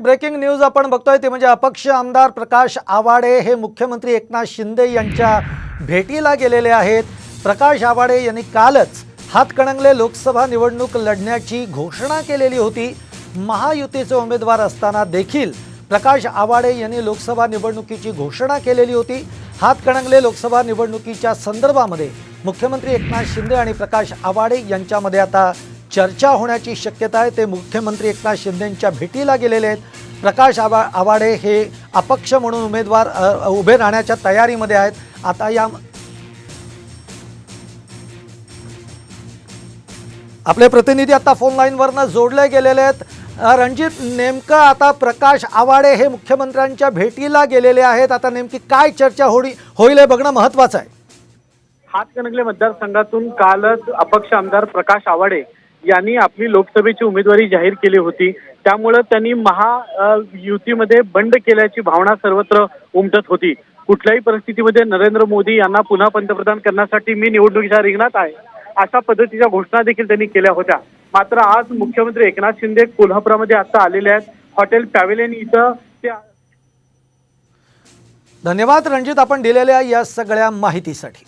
एक breaking news आपण बघतोय ते म्हणजे अपक्ष आमदार प्रकाश आवाडे हे मुख्यमंत्री एकनाथ शिंदे यांच्या भेटीला गेलेले आहेत. प्रकाश आवाडे यांनी कालच हातकणंगले लोकसभा निवडणूक लढण्याची घोषणा केलेली होती. महायुतीचे उमेदवार असताना देखील प्रकाश आवाडे यांनी लोकसभा निवडणुकीची घोषणा केलेली होती. हातकणंगले लोकसभा निवडणुकीच्या संदर्भामध्ये मुख्यमंत्री एकनाथ शिंदे आणि प्रकाश आवाडे यांच्यामध्ये आता चर्चा होण्याची शक्यता आहे. ते मुख्यमंत्री एकनाथ शिंदेंच्या भेटीला गेलेले आहेत. प्रकाश आवा आवाडे हे अपक्ष म्हणून उमेदवार उभे राहण्याच्या तयारीमध्ये आहेत. आता या आपले प्रतिनिधी आता फोन लाईनवरनं जोडले गेलेले आहेत. रणजित नेमकं आता प्रकाश आवाडे हे मुख्यमंत्र्यांच्या भेटीला गेलेले आहेत. आता नेमकी काय चर्चा होडी होईल हे बघणं महत्त्वाचं आहे. हातकणंगले मतदारसंघातून कालच अपक्ष आमदार प्रकाश आवाडे यांनी आपली लोकसभेची उमेदवारी जाहीर केली होती. त्यामुळं त्यांनी महा युतीमध्ये बंड केल्याची भावना सर्वत्र उमटत होती. कुठल्याही परिस्थितीमध्ये नरेंद्र मोदी यांना पुन्हा पंतप्रधान करण्यासाठी मी निवडणुकीच्या रिंगणात आहे अशा पद्धतीच्या घोषणा देखील त्यांनी केल्या होत्या. मात्र आज मुख्यमंत्री एकनाथ शिंदे कोल्हापुरामध्ये आता आलेले आहेत. हॉटेल पॅवेलेन इथं धन्यवाद रणजित. आपण दिलेल्या या सगळ्या माहितीसाठी.